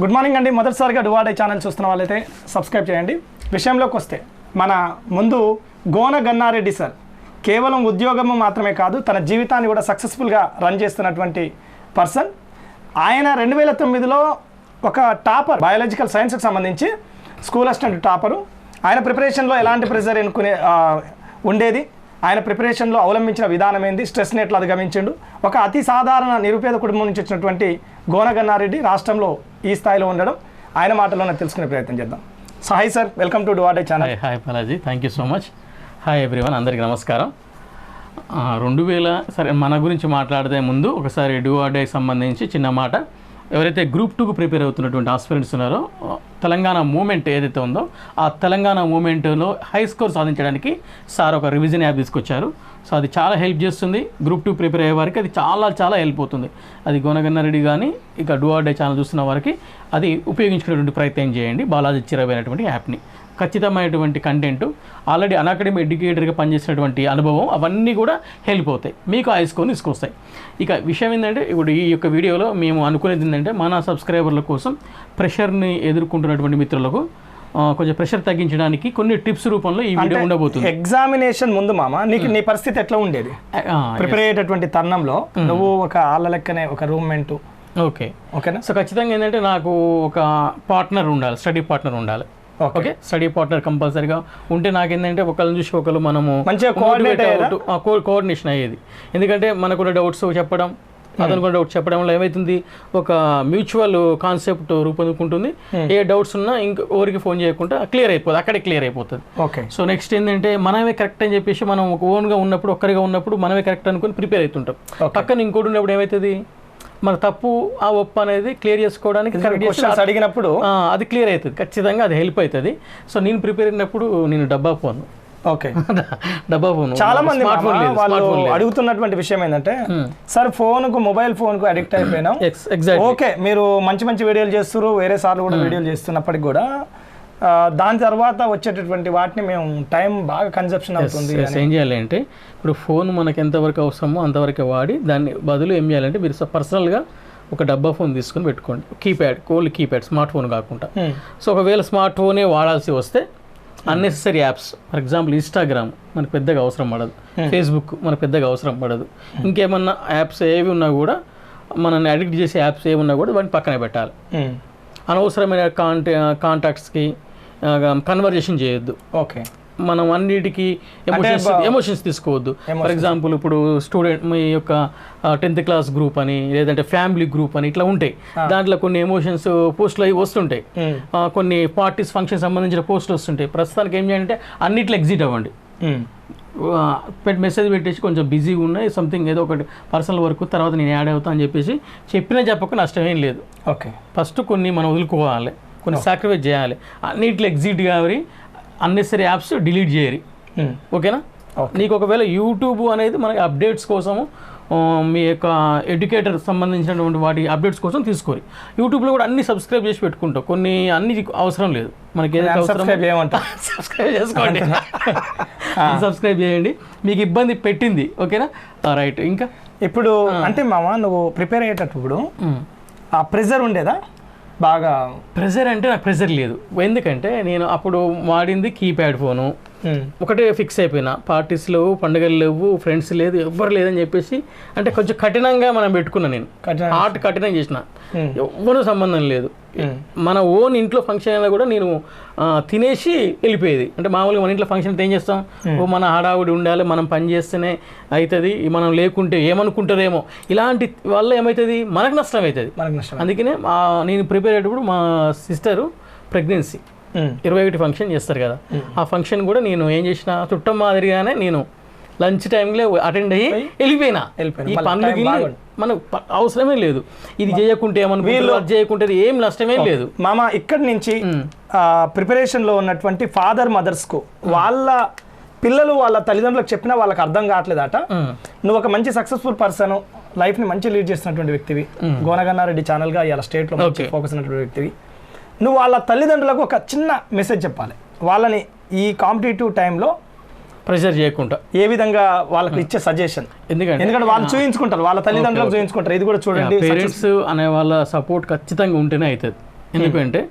Good morning అండి. మొదటిసారిగా డువాడే channel చూస్తున్న వాళ్ళైతే సబ్స్క్రైబ్ చేయండి. విషయంలోకి వస్తే మన ముందు గోన గన్నారెడ్డి సార్. కేవలం ఉద్యోగం మాత్రమే కాదు తన జీవితాన్ని కూడా సక్సెస్ఫుల్గా రన్ చేస్తున్నటువంటి పర్సన్. ఆయన రెండు వేల తొమ్మిదిలో ఒక టాపర్ బయాలజికల్ సైన్స్కి సంబంధించి స్కూల్ అసిస్టెంట్ టాపరు. ఆయన ప్రిపరేషన్లో ఎలాంటి ప్రెజర్ ఎన్నుకునే ఉండేది? ఆయన ప్రిపరేషన్లో అవలంబించిన విధానం ఏంది? స్ట్రెస్ని ఎట్లా అధిగమించిండు. ఒక అతి సాధారణ నిరుపేద కుటుంబం నుంచి వచ్చినటువంటి గోనగన్నారెడ్డి రాష్ట్రంలో ఈ స్థాయిలో ఉండడం ఆయన మాటలోనే తెలుసుకునే ప్రయత్నం చేద్దాం. So hi sir welcome to Duvade channel hi hi Balaji thank you so much hi everyone అందరికీ నమస్కారం. రెండు వేల సరే మన గురించి మాట్లాడితే ముందు ఒకసారి డూఆర్డేకి సంబంధించి చిన్న మాట. ఎవరైతే గ్రూప్ టూకు ప్రిపేర్ అవుతున్నటువంటి ఆస్పిరెంట్స్ ఉన్నారో తెలంగాణ మూమెంట్ ఏదైతే ఉందో ఆ తెలంగాణ మూమెంట్లో హై స్కోర్ సాధించడానికి సార్ ఒక రివిజన్ యాప్ తీసుకొచ్చారు. సో అది చాలా హెల్ప్ చేస్తుంది. గ్రూప్ టూ ప్రిపేర్ అయ్యే వారికి అది చాలా చాలా హెల్ప్ అవుతుంది. అది గోనగన్నారెడ్డి కానీ ఇక డూఆర్డే ఛానల్ చూస్తున్న వారికి అది ఉపయోగించుకునేటువంటి ప్రయత్నం చేయండి. బాలాజీ చిరవైనటువంటి యాప్ని. ఖచ్చితమైనటువంటి కంటెంట్ ఆల్రెడీ అన్అకాడమీ ఎడ్యుకేటర్గా పనిచేసినటువంటి అనుభవం అవన్నీ కూడా హెల్ప్ అవుతాయి. మీకు ఆ స్కోర్ని తీసుకొస్తాయి. ఇక విషయం ఏంటంటే ఇప్పుడు ఈ యొక్క వీడియోలో మేము అనుకునేది ఏంటంటే మన సబ్స్క్రైబర్ల కోసం ప్రెషర్ని ఎదుర్కొంటున్నటువంటి మిత్రులకు కొంచెం ప్రెషర్ తగ్గించడానికి కొన్ని టిప్స్ రూపంలో ఈ వీడియో ఉండబోతుంది. ఎగ్జామినేషన్ ముందు మామ నీకు నీ పరిస్థితి ఎట్లా ఉండేది? ప్రిపేర్ అయ్యేటటువంటి తరుణంలో నువ్వు ఒక ఆళ్ళ లెక్కనే ఒక రూమ్మేట్ ఓకే ఓకేనా సో ఖచ్చితంగా ఏంటంటే నాకు ఒక పార్ట్నర్ ఉండాలి స్టడీ పార్ట్నర్ ఉండాలి. ఓకే స్టడీ పార్ట్నర్ కంపల్సరీగా ఉంటే నాకేంటంటే ఒకళ్ళని చూసి ఒకళ్ళు మనము మంచిగా? కోఆర్డినేషన్ అయ్యేది. ఎందుకంటే మనకున్న డౌట్స్ చెప్పడం అతను కూడా డౌట్స్ చెప్పడం వల్ల ఏమవుతుంది ఒక మ్యూచువల్ కాన్సెప్ట్ రూపొందుకుంటుంది. ఏ డౌట్స్ ఉన్నా ఇంక ఎవరికి ఫోన్ చేయకుండా క్లియర్ అయిపోతుంది అక్కడే క్లియర్ అయిపోతుంది. ఓకే సో నెక్స్ట్ ఏంటంటే మనమే కరెక్ట్ అని చెప్పేసి మనం ఒక ఓన్గా ఉన్నప్పుడు ఒక్కరిగా ఉన్నప్పుడు మనమే కరెక్ట్ అనుకుని ప్రిపేర్ అవుతుంటాం. పక్కన ఇంకోటి ఉన్నప్పుడు ఏమవుతుంది మన తప్పు ఆ ఒప్పు అనేది క్లియర్ చేసుకోవడానికి క్వశ్చన్స్ అడిగినప్పుడు అది క్లియర్ అవుతుంది. ఖచ్చితంగా అది హెల్ప్ అవుతుంది. సో నేను ప్రిపేర్ అయినప్పుడు నేను డబ్బా ఫోన్ ఓకే. డబ్బా ఫోన్ చాలా మంది వాళ్ళు అడుగుతున్నటువంటి విషయం ఏంటంటే సార్ ఫోన్కు మొబైల్ ఫోన్కు అడిక్ట్ అయిపోయినాం. ఓకే మీరు మంచి మంచి వీడియోలు చేస్తున్నారు వేరే సార్లు కూడా వీడియోలు చేస్తున్నప్పటికి కూడా దాని తర్వాత వచ్చేటటువంటి వాటిని మేము టైం బాగా కన్సెప్షన్ అవుతుంది ఏం చేయాలి అంటే ఇప్పుడు ఫోన్ మనకి ఎంతవరకు అవసరమో అంతవరకు వాడి దాన్ని బదులు ఏం చేయాలంటే మీరు పర్సనల్గా ఒక డబ్బా ఫోన్ తీసుకొని పెట్టుకోండి. కీప్యాడ్ కోల్ కీప్యాడ్ స్మార్ట్ ఫోన్ కాకుండా. Hmm. సో ఒకవేళ స్మార్ట్ ఫోనే వాడాల్సి వస్తే unnecessary apps for example Instagram మనకు పెద్దగా అవసరం పడదు. ఫేస్బుక్ మనకు పెద్దగా అవసరం పడదు. ఇంకేమన్నా యాప్స్ ఏవి ఉన్నా కూడా మనల్ని అడిక్ట్ చేసే యాప్స్ ఏమి ఉన్నా కూడా వాటిని పక్కనే పెట్టాలి. అనవసరమైన కాంటా కాంటాక్ట్స్కి కన్వర్జేషన్ చేయొద్దు. ఓకే. మనం అన్నిటికీ ఎమోషన్స్ ఎమోషన్స్ తీసుకోవద్దు. ఫర్ ఎగ్జాంపుల్ ఇప్పుడు స్టూడెంట్ మీ యొక్క టెన్త్ క్లాస్ గ్రూప్ అని లేదంటే ఫ్యామిలీ గ్రూప్ అని ఇట్లా ఉంటాయి. దాంట్లో కొన్ని ఎమోషన్స్ పోస్టులు అవి వస్తుంటాయి. కొన్ని పార్టీస్ ఫంక్షన్ సంబంధించిన పోస్టులు వస్తుంటాయి. ప్రస్తుతానికి ఏం చేయాలంటే అన్నిట్లో ఎగ్జిట్ అవ్వండి. మెసేజ్ పెట్టేసి కొంచెం బిజీగా ఉన్నాయి సంథింగ్ ఏదో ఒకటి పర్సనల్ వర్క్ తర్వాత నేను యాడ్ అవుతా అని చెప్పేసి చెప్పినా చెప్పక నష్టం ఏం లేదు. ఓకే. ఫస్ట్ కొన్ని మనం వదులుకోవాలి. కొన్ని సాక్రిఫైస్ చేయాలి. అన్నిట్లో ఎగ్జిట్ కావాలి అన్నెసరీ యాప్స్ డిలీట్ చేయరు. ఓకేనా? నీకు ఒకవేళ యూట్యూబ్ అనేది మనకి అప్డేట్స్ కోసము మీ యొక్క ఎడ్యుకేటర్ సంబంధించినటువంటి వాటి అప్డేట్స్ కోసం తీసుకోరు. యూట్యూబ్లో కూడా అన్ని సబ్స్క్రైబ్ చేసి పెట్టుకుంటాం కొన్ని అన్ని అవసరం లేదు. మనకి సబ్స్క్రైబ్ చేసుకోండి. సబ్స్క్రైబ్ చేయండి. మీకు ఇబ్బంది పెట్టింది. ఓకేనా? రైట్ ఇంకా? ఇప్పుడు అంటే మామ నువ్వు ప్రిపేర్ అయ్యేటప్పుడు ఆ ప్రెజర్ ఉండేదా? బాగా ప్రెజర్ అంటే నాకు ప్రెజర్ లేదు. ఎందుకంటే నేను అప్పుడు వాడింది కీప్యాడ్ ఫోను. ఒకటే ఫిక్స్ అయిపోయినా. పార్టీస్ లేవు పండుగలు లేవు ఫ్రెండ్స్ లేదు ఎవ్వరు లేదని చెప్పేసి అంటే కొంచెం కఠినంగా మనం పెట్టుకున్నా నేను. హార్ట్ కఠినం చేసిన. ఎవ్వరూ సంబంధం లేదు. మన ఓన్ ఇంట్లో ఫంక్షన్ అయినా కూడా నేను తినేసి వెళ్ళిపోయేది. అంటే మామూలుగా మన ఇంట్లో ఫంక్షన్ అయితే ఏం చేస్తాం? ఓ మన హడావుడి ఉండాలి మనం పని చేస్తేనే అవుతుంది మనం లేకుంటే ఏమనుకుంటారేమో ఇలాంటి వల్ల ఏమవుతుంది మనకు నష్టం అవుతుంది. మనకు నష్టం అందుకనే మా నేను ప్రిపేర్ అయ్యేటప్పుడు మా సిస్టరు ప్రెగ్నెన్సీ. ఇరవై ఒకటి ఫంక్షన్ చేస్తారు కదా. ఆ ఫంక్షన్ కూడా నేను ఏం చేసిన చుట్టం మాదిరిగానే నేను లంచ్ టైంలో అటెండ్ అయ్యి వెళ్ళిపోయినా. వెళ్ళిపోయినా. ఈ మళ్ళీ పనులు time గిల్లి బాగుంది. మనకు అవసరమే లేదు. ఇది చేయకుంటే ఏమనుకుంటారు? అది చేయకుంటే ఏం నష్టమేం లేదు. మామ ఇక్కడి నుంచి ఆ, ప్రిపరేషన్లో ఉన్నటువంటి ఫాదర్ మదర్స్కు వాళ్ళ పిల్లలు వాళ్ళ తల్లిదండ్రులకు చెప్పినా వాళ్ళకి అర్థం కావట్లేదట. నువ్వు ఒక మంచి సక్సెస్ఫుల్ పర్సన్ లైఫ్ని మంచి లీడ్ చేస్తున్నటువంటి వ్యక్తివి. గోనగన్నారెడ్డి ఛానల్గా ఇవాళ స్టేట్లో Okay. ఫోకస్ ఉన్నటువంటి వ్యక్తివి. నువ్వు వాళ్ళ తల్లిదండ్రులకు ఒక చిన్న మెసేజ్ చెప్పాలి. వాళ్ళని ఈ కాంపిటేటివ్ టైంలో ప్రెషర్ చేయకుండా. ఏ విధంగా వాళ్ళకి ఇచ్చే సజెషన్ ఎందుకంటే ఎందుకంటే వాళ్ళు చూయించుకుంటారు. వాళ్ళ తల్లిదండ్రులకు చూయించుకుంటారు. ఇది కూడా చూడండి పేరెంట్స్ అనే వాళ్ళ సపోర్ట్ ఖచ్చితంగా ఉంటేనే అవుతుంది ఎందుకంటే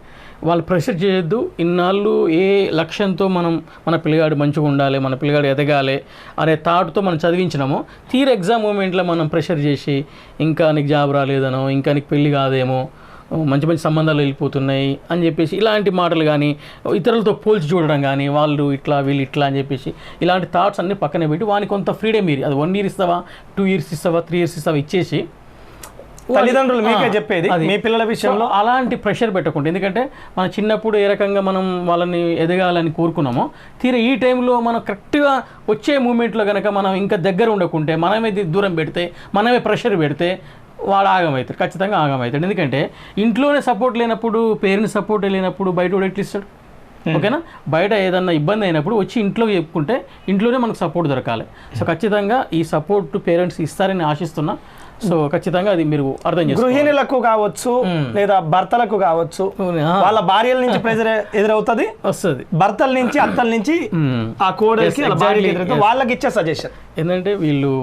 వాళ్ళు ప్రెషర్ చేయొద్దు. ఇన్నాళ్ళు ఏ లక్ష్యంతో మనం మన పిల్లగాడు మంచిగా ఉండాలి మన పిల్లగాడు ఎదగాలి అనే థాట్తో మనం చదివించినామో తీర ఎగ్జామ్ మూమెంట్లో మనం ప్రెషర్ చేసి ఇంకా నీకు జాబ్ రాలేదనో ఇంకా నీకు పెళ్ళి కాదేమో మంచి మంచి సంబంధాలు వెళ్ళిపోతున్నాయి అని చెప్పేసి ఇలాంటి మాటలు కానీ ఇతరులతో పోల్చి చూడడం కానీ వాళ్ళు ఇట్లా వీళ్ళు ఇట్లా అని చెప్పేసి ఇలాంటి థాట్స్ అన్ని పక్కనే పెట్టి వానికి కొంత ఫ్రీడమ్ మీరు అది వన్ ఇయర్ ఇస్తావా టూ ఇయర్స్ ఇస్తావా త్రీ ఇయర్స్ ఇస్తావా ఇచ్చేసి తల్లిదండ్రులు మీకే చెప్పేది అది. మీ పిల్లల విషయంలో అలాంటి ప్రెషర్ పెట్టకుండా ఎందుకంటే మన చిన్నప్పుడు ఏ రకంగా మనం వాళ్ళని ఎదగాలని కోరుకున్నామో తీరా ఈ టైంలో మనం కరెక్ట్గా వచ్చే మూమెంట్లో కనుక మనం ఇంకా దగ్గర ఉండకుంటే మనమే దూరం పెడితే మనమే ప్రెషర్ పెడితే వాడు ఆగమవుతాడు ఖచ్చితంగా ఆగమవుతాడు. ఎందుకంటే ఇంట్లోనే సపోర్ట్ లేనప్పుడు పేరెంట్స్ సపోర్ట్ లేనప్పుడు బయట కూడా ఎట్లా ఇస్తాడు? ఓకేనా? బయట ఏదన్నా ఇబ్బంది అయినప్పుడు వచ్చి ఇంట్లో చెప్పుకుంటే ఇంట్లోనే మనకు సపోర్ట్ దొరకాలి. సో ఖచ్చితంగా ఈ సపోర్ట్ పేరెంట్స్ ఇస్తారని ఆశిస్తున్నా. సో ఖచ్చితంగా అది మీరు అర్థం చేసుకోవాలి. గృహిణులకు కావచ్చు లేదా భర్తలకు కావచ్చు. వాళ్ళ భార్యల నుంచి ప్రెజర్ ఎదురవుతుంది వస్తుంది. భర్తల నుంచి అత్తల నుంచి ఆ కోడలికి వాళ్ళకి ఇచ్చే సజెషన్ ఏంటంటే వీళ్ళు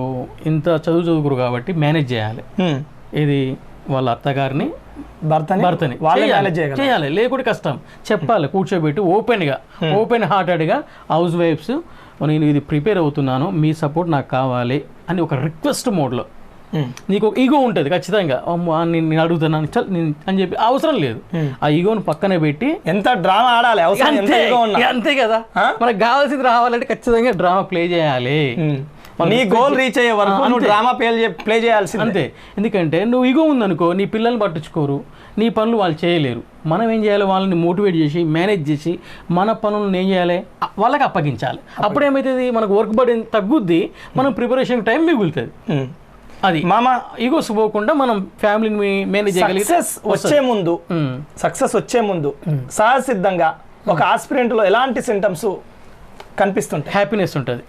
ఇంత చదువు చదువుకురు కాబట్టి మేనేజ్ చేయాలి. ఇది వాళ్ళ అత్తగారిని భర్తని భర్తని వాళ్ళే చేయాలి. మేనేజ్ చేయగలరు. చేయాలి. లేకుంటే కష్టం. చెప్పాలి కూర్చోబెట్టి ఓపెన్గా ఓపెన్ హార్టెడ్గా హౌస్ వైఫ్స్ నేను ఇది ప్రిపేర్ అవుతున్నాను మీ సపోర్ట్ నాకు కావాలి అని ఒక రిక్వెస్ట్ మోడ్లో. నీకు ఒక ఈగో ఉంటుంది ఖచ్చితంగా. అమ్మా, నేను నేను అని చెప్పి అవసరం లేదు. ఆ ఈగోని పక్కన పెట్టి ఎంత డ్రామా ఆడాలి? అవసరం అంతే కదా? మనకు కావాల్సింది రావాలంటే ఖచ్చితంగా డ్రామా ప్లే చేయాలి. ఉమ్. నీ గోల్ రీచ్ అయ్యే వరకు నువ్వు. డ్రామా ప్లే ప్లే చేయాల్సిందే. అంతే. ఎందుకంటే నువ్వు ఇగో ఉందనుకో నీ పిల్లల్ని పట్టించుకోరు. నీ పనులు వాళ్ళు చేయలేరు. మనం ఏం చేయాలి? వాళ్ళని మోటివేట్ చేసి మేనేజ్ చేసి మన పనులను ఏం చేయాలి? వాళ్ళకి అప్పగించాలి. అప్పుడు ఏమవుతుంది మనకు వర్క్ బర్డెన్ తగ్గుద్ది. మనం ప్రిపరేషన్ టైం మిగులుతుంది. అది. మామ ఈగోస్ పోకుండా మనం ఫ్యామిలీని మేనేజ్ చేయగలిగితే సక్సెస్ వచ్చే ముందు. సక్సెస్ వచ్చే ముందు సహసిద్ధంగా ఒక ఆస్పిరెంట్లో ఎలాంటి సింటమ్స్ కనిపిస్తుంటాయి? హ్యాపీనెస్ ఉంటుంది.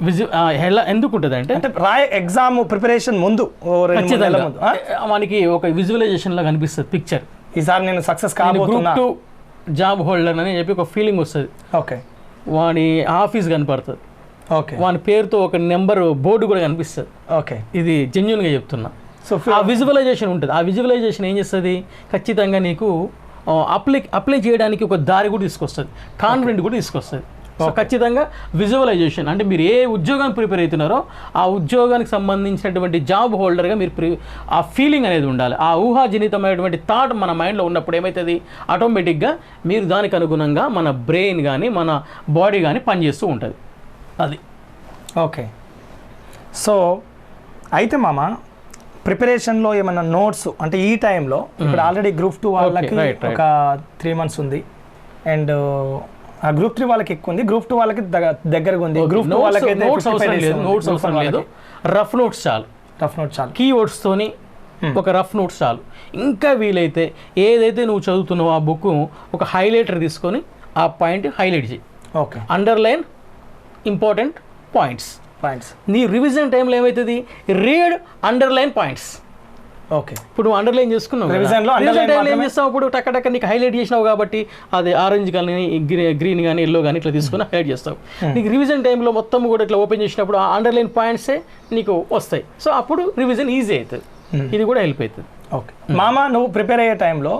విజు ఎలా ఎందుకు ఉంటుంది అంటే? అంటే రాయ ఎగ్జామ్ ప్రిపరేషన్ ముందు? మనకి ఒక విజువలైజేషన్ లాగా కనిపిస్తుంది పిక్చర్. ఈసారి నేను సక్సెస్ కాబోతున్నా. జాబ్ హోల్డర్ అని చెప్పి ఒక ఫీలింగ్ వస్తుంది. ఓకే. వాడి ఆఫీస్ కనపడుతుంది. వాని పేరుతో ఒక నెంబర్ బోర్డు కూడా కనిపిస్తుంది. ఓకే ఇది జెన్యున్గా చెప్తున్నా. సో ఆ విజువలైజేషన్ ఉంటుంది. ఆ విజువలైజేషన్ ఏం చేస్తుంది? ఖచ్చితంగా నీకు అప్లై అప్లై చేయడానికి ఒక దారి కూడా తీసుకొస్తుంది. కాన్ఫిడెంట్ కూడా తీసుకొస్తుంది. సో ఖచ్చితంగా విజువలైజేషన్ అంటే మీరు ఏ ఉద్యోగానికి ప్రిపేర్ అవుతున్నారో ఆ ఉద్యోగానికి సంబంధించినటువంటి జాబ్ హోల్డర్గా మీరు ప్రి ఆ ఫీలింగ్ అనేది ఉండాలి. ఆ ఊహాజనితమైనటువంటి థాట్ మన మైండ్లో ఉన్నప్పుడు ఏమవుతుంది ఆటోమేటిక్గా మీరు దానికి అనుగుణంగా మన బ్రెయిన్ కానీ మన బాడీ కానీ పనిచేస్తూ ఉంటుంది. అది. ఓకే సో అయితే మామ ప్రిపరేషన్లో ఏమైనా నోట్స్ అంటే ఈ టైంలో ఇప్పుడు ఆల్రెడీ గ్రూప్ టూ వాళ్ళకి. ఒక త్రీ మంత్స్ ఉంది. అండ్ ఆ గ్రూప్ త్రీ వాళ్ళకి ఎక్కువ ఉంది. గ్రూప్ టూ వాళ్ళకి దగ్గ- దగ్గరగా ఉంది. గ్రూప్ టూ వాళ్ళకి నోట్స్ అవసరం లేదు. నోట్స్ అవసరం లేదు. రఫ్ నోట్స్ చాలు. టఫ్ నోట్ చాలు. కీ తోని ఒక రఫ్ నోట్స్ చాలు. ఇంకా వీలైతే ఏదైతే నువ్వు చదువుతున్నావో ఆ బుక్ ఒక హైలైటర్ తీసుకొని ఆ పాయింట్ హైలైట్ చేయి. Okay underline important points. Points నీ రివిజన్ టైంలో ఏమవుతుంది రీడ్ అండర్లైన్ పాయింట్స్ ఓకే ఇప్పుడు నువ్వు అండర్లైన్ చేసుకున్నావు లో ఏం? చేస్తావు? ఇప్పుడు టక్క టక్క నీకు హైలైట్ చేసినావు కాబట్టి అది ఆరెంజ్ కానీ గ్రీన్ కానీ ఎల్లో కానీ ఇట్లా తీసుకుని హైలైట్ చేస్తావు. నీకు రివిజన్ టైంలో మొత్తం కూడా ఇట్లా ఓపెన్ చేసినప్పుడు ఆ అండర్లైన్ పాయింట్సే నీకు వస్తాయి. సో అప్పుడు రివిజన్ ఈజీ అవుతుంది. ఇది కూడా హెల్ప్ అవుతుంది. ఓకే మామ నువ్వు ప్రిపేర్ అయ్యే టైంలో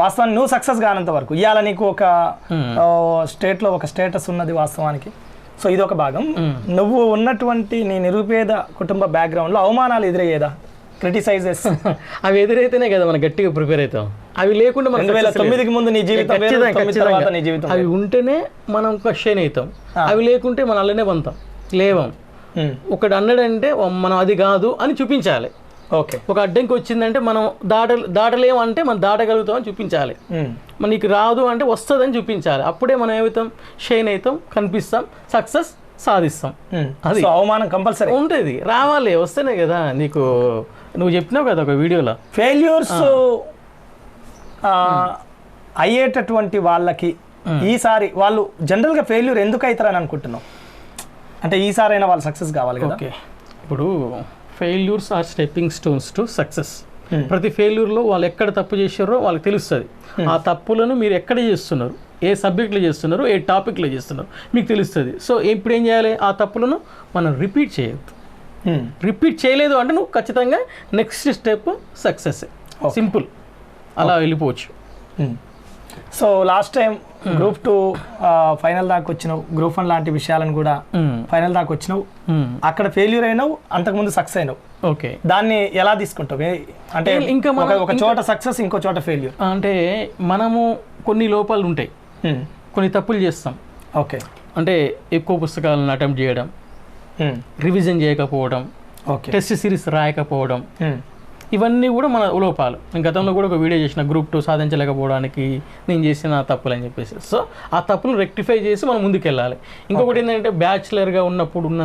వాస్తవానికి నువ్వు సక్సెస్ కానంత వరకు ఇవాళ నీకు ఒక స్టేట్లో ఒక స్టేటస్ ఉన్నది వాస్తవానికి? సో ఇది ఒక భాగం నువ్వు ఉన్నటువంటి నీ నిరుపేద కుటుంబ బ్యాక్గ్రౌండ్లో అవమానాలు ఎదురయ్యేదా? క్రిటిసైజెస్ అవి ఎదురైతేనే కదా మనం గట్టిగా ప్రిపేర్ అవుతాం. అవి లేకుండా మనం రెండు వేల. తొమ్మిదికి ముందు నీ జీవితం. నీ అవి ఉంటేనే మనం క్వశ్చన్ అవుతాం. అవి లేకుంటే మనం అలానే పొంతాం లేవం. ఒకటి అన్నాడంటే "ఓ, మనం అది కాదు అని చూపించాలి. ఓకే. ఒక అడ్డంకి వచ్చిందంటే మనం దాట దాటలేము అంటే మనం దాటగలుగుతాం అని చూపించాలి ఉమ్, మనకి రాదు అంటే వస్తుందని చూపించాలి. అప్పుడే మనం ఏమవుతాం? షైన్ అవుతాం కనిపిస్తాం సక్సెస్ సాధిస్తాం. అది. అవమానం కంపల్సరీ. ఉంటుంది రావాలి వస్తేనే కదా నీకు నువ్వు చెప్పినావు కదా ఒక వీడియోలో. ఫెయిల్యూర్స్ అయ్యేటటువంటి వాళ్ళకి ఈసారి వాళ్ళు జనరల్గా ఫెయిల్యూర్ ఎందుకు అవుతారని అనుకుంటున్నావు? అంటే ఈసారి అయినా వాళ్ళు సక్సెస్ కావాలి కదా? ఓకే. ఇప్పుడు failures are stepping stones to success. ప్రతి ఫెయిల్యూర్లో వాళ్ళు ఎక్కడ తప్పు చేశారో వాళ్ళకి తెలుస్తుంది. ఆ తప్పులను మీరు ఎక్కడ చేస్తున్నారు? ఏ సబ్జెక్ట్లో చేస్తున్నారు? ఏ టాపిక్లో చేస్తున్నారు? మీకు తెలుస్తుంది. సో ఇప్పుడు ఏం చేయాలి? ఆ తప్పులను మనం రిపీట్ చేయొద్దు. ఉమ్, రిపీట్ చేయలేదు అంటే నువ్వు ఖచ్చితంగా నెక్స్ట్ స్టెప్ సక్సెస్ సింపుల్. అలా వెళ్ళిపోవచ్చు. So last time group two final దాకా వచ్చినావు. గ్రూప్ వన్ లాంటి విషయాలను కూడా. ఫైనల్ దాకా వచ్చినావు. అక్కడ ఫెయిల్యూర్ అయినావు అంతకుముందు సక్సెస్ అయినావు. ఓకే. దాన్ని ఎలా తీసుకుంటావు? అంటే ఇంకా మనం- ఒక- ఒక చోట సక్సెస్ ఇంకో చోట ఫెయిల్యూర్ అంటే మనము కొన్ని లోపాలు ఉంటాయి. కొన్ని తప్పులు చేస్తాం. ఓకే. అంటే ఎక్కువ పుస్తకాలను అటెంప్ట్ చేయడం రివిజన్ చేయకపోవడం ఓకే. టెస్ట్ సిరీస్ రాయకపోవడం ఇవన్నీ కూడా మన లోపాలు. నేను గతంలో కూడా ఒక వీడియో చేసిన గ్రూప్ టూ సాధించలేకపోవడానికి నేను చేసిన తప్పులు అని చెప్పేసి. సో ఆ తప్పులు రెక్టిఫై చేసి మనం ముందుకెళ్ళాలి. ఇంకొకటి ఏంటంటే బ్యాచులర్గా ఉన్నప్పుడు ఉన్న